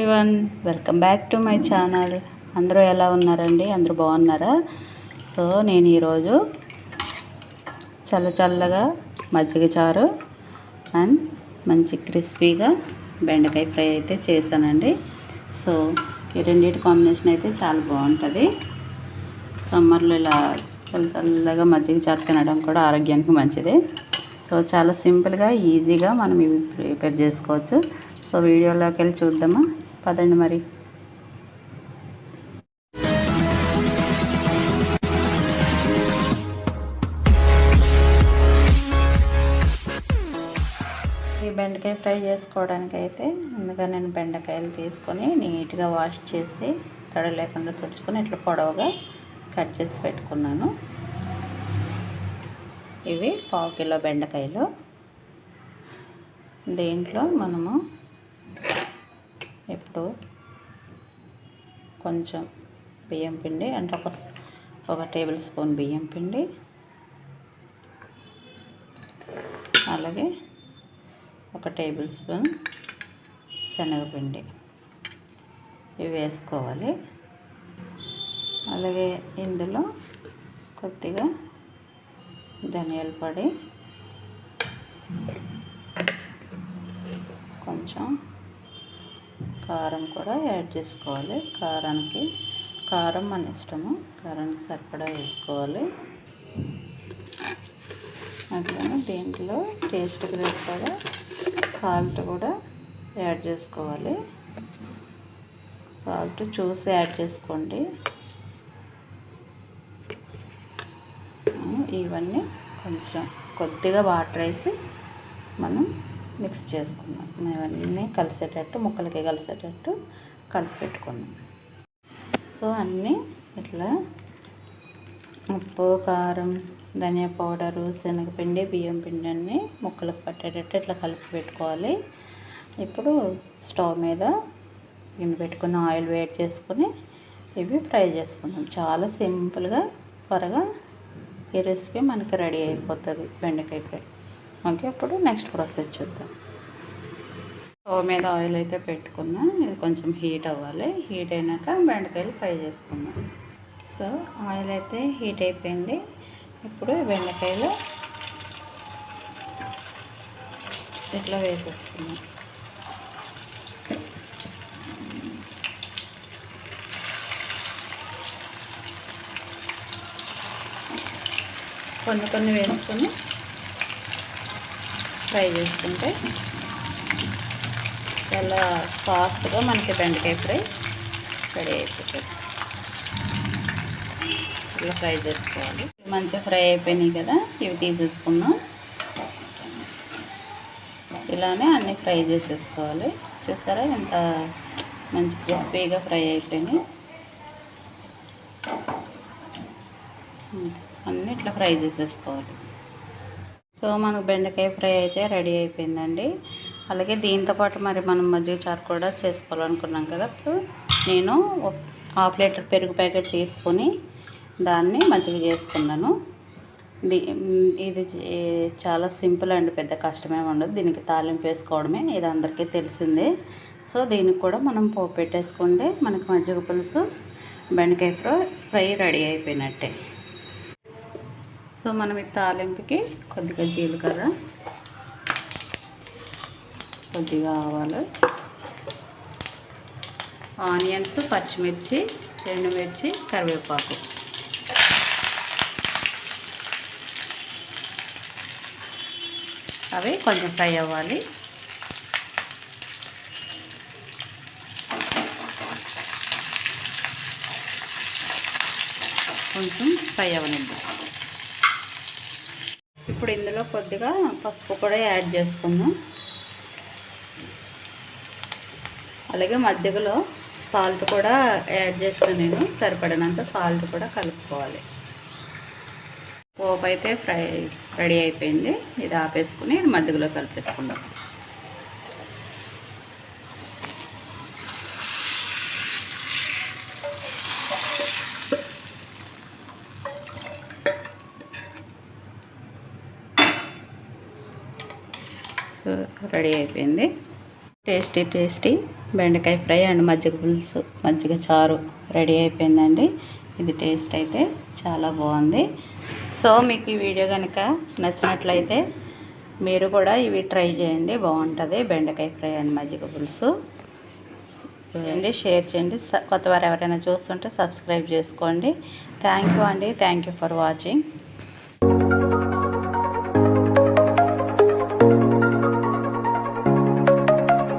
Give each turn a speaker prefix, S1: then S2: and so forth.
S1: Everyone welcome back to my channel. అందరూ ఎలా ఉన్నారండి? అందరూ బాగున్నారా? సో నేను ఈరోజు చల్ల చల్లగా మజ్జిగ చారు అండ్ మంచి క్రిస్పీగా బెండకాయ ఫ్రై అయితే చేశానండి. సో ఈ రెండింటి కాంబినేషన్ అయితే చాలా బాగుంటుంది. సమ్మర్లో ఇలా చల్ల చల్లగా మజ్జిగ చారు తినడం కూడా ఆరోగ్యానికి మంచిది. సో చాలా సింపుల్గా ఈజీగా మనం ఇవి ప్రిపేర్ చేసుకోవచ్చు. సో వీడియోలోకి వెళ్ళి చూద్దామా? పదండి మరి. ఈ బెండకాయ ఫ్రై చేసుకోవడానికి అయితే ముందుగా నేను బెండకాయలు తీసుకొని నీట్గా వాష్ చేసి తడ లేకుండా తుడుచుకొని ఇట్లా పొడవుగా కట్ చేసి పెట్టుకున్నాను. ఇవి పావు కిలో బెండకాయలు. దీంట్లో మనము ఇప్పుడు కొంచెం బియ్యం పిండి అంటే ఒక ఒక టేబుల్ స్పూన్ బియ్యం పిండి. అలాగే ఒక టేబుల్ స్పూన్ శనగపిండి. ఇవి వేసుకోవాలి. అలాగే ఇందులో కొద్దిగా ధనియాల పొడి కొంచెం కారం కూడా యాడ్ చేసుకోవాలి. కారానికి కారం మన ఇష్టము. కారానికి సరిపడా వేసుకోవాలి. అట్లనే దీంట్లో టేస్ట్ సరిపడా సాల్ట్ కూడా యాడ్ చేసుకోవాలి. సాల్ట్ చూసి యాడ్ చేసుకోండి. ఇవన్నీ కొంచెం కొద్దిగా వాటర్ వేసి మనం మిక్స్ చేసుకున్నాం. ఇవన్నీ కలిసేటట్టు ముక్కలకి కలిసేటట్టు కలిపి పెట్టుకున్నాం. సో అన్నీ ఇట్లా ఉప్పు కారం ధనియా పౌడరు శనగపిండి బియ్యం పిండి అన్నీ ముక్కలకు పట్టేటట్టు ఇట్లా కలిపి పెట్టుకోవాలి. ఇప్పుడు స్టవ్ మీద గిన్నె పెట్టుకుని ఆయిల్ వేడి చేసుకుని ఇవి ఫ్రై చేసుకుందాం. చాలా సింపుల్గా త్వరగా ఈ రెసిపీ మనకి రెడీ అయిపోతుంది. బెండకాయ ఫ్రై. ఓకే అప్పుడు నెక్స్ట్ ప్రాసెస్ చూద్దాం. స్టవ్ మీద ఆయిల్ అయితే పెట్టుకున్నా ఇది కొంచెం హీట్ అవ్వాలి. హీట్ అయినాక బెండకాయలు ఫ్రై చేసుకుందాం. సో ఆయిల్ అయితే హీట్ అయిపోయింది. ఇప్పుడు బెండకాయలు ఇట్లా వేసేసుకున్నాం కొన్ని కొన్ని వేసుకుని ఫ్రై చేసుకుంటే చాలా ఫాస్ట్గా మనకి బెండకాయ ఫ్రై రెడీ అయిపోతుంది. ఇలా ఫ్రై చేసుకోవాలి. మంచిగా ఫ్రై అయిపోయినాయి కదా ఇవి తీసేసుకున్నాం ఇలానే అన్నీ ఫ్రై చేసేసుకోవాలి. చూసారా ఎంత మంచి క్రిస్పీగా ఫ్రై అయిపోయినాయి. అన్నీ ఇట్లా ఫ్రై చేసేసుకోవాలి. సో మనకు బెండకాయ ఫ్రై అయితే రెడీ అయిపోయిందండి. అలాగే దీంతోపాటు మరి మనం మజ్జిగ చారు కూడా చేసుకోవాలనుకున్నాం కదా. అప్పుడు నేను హాఫ్ లీటర్ పెరుగు ప్యాకెట్ తీసుకొని దాన్ని మజ్జిగ చేసుకున్నాను. ఇది చాలా సింపుల్ అండి పెద్ద కష్టమే ఉండదు. దీనికి తాలింపు వేసుకోవడమే ఇది అందరికీ తెలిసిందే. సో దీనికి కూడా మనం పోపు పెట్టేసుకుంటే మనకు మజ్జిగ పులుసు బెండకాయ ఫ్రై ఫ్రై రెడీ అయిపోయినట్టే. సో మనం ఈ తాలింపుకి కొద్దిగా జీలకర్ర కొద్దిగా ఆవాలు ఆనియన్స్ పచ్చిమిర్చి ఎండుమిర్చి కరివేపాకు. అవి కొంచెం ఫ్రై అవ్వాలి. కొంచెం ఫ్రై అవ్వనిద్దాం. ఇప్పుడు ఇందులో కొద్దిగా పసుపు కూడా యాడ్ చేసుకుందాం. అలాగే మధ్యలో సాల్ట్ కూడా యాడ్ చేసిన నేను సరిపడినంత సాల్ట్ కూడా కలుపుకోవాలి. పోపు అయితే ఫ్రై రెడీ అయిపోయింది. ఇది ఆపేసుకుని మధ్యలో కలిపేసుకుందాం. రెడీ అయిపోయింది. టేస్టీ టేస్టీ బెండకాయ ఫ్రై అండ్ మజ్జిగ పులుసు మజ్జిగ చారు రెడీ అయిపోయిందండి. ఇది టేస్ట్ అయితే చాలా బాగుంది. సో మీకు ఈ వీడియో కనుక నచ్చినట్లయితే మీరు కూడా ఇవి ట్రై చేయండి. బాగుంటుంది బెండకాయ ఫ్రై అండ్ మజ్జిగ పులుసు. చూడండి షేర్ చేయండి. కొత్త వారు ఎవరైనా చూస్తుంటే సబ్స్క్రైబ్ చేసుకోండి. థ్యాంక్ యూ అండి. Thank you for watching.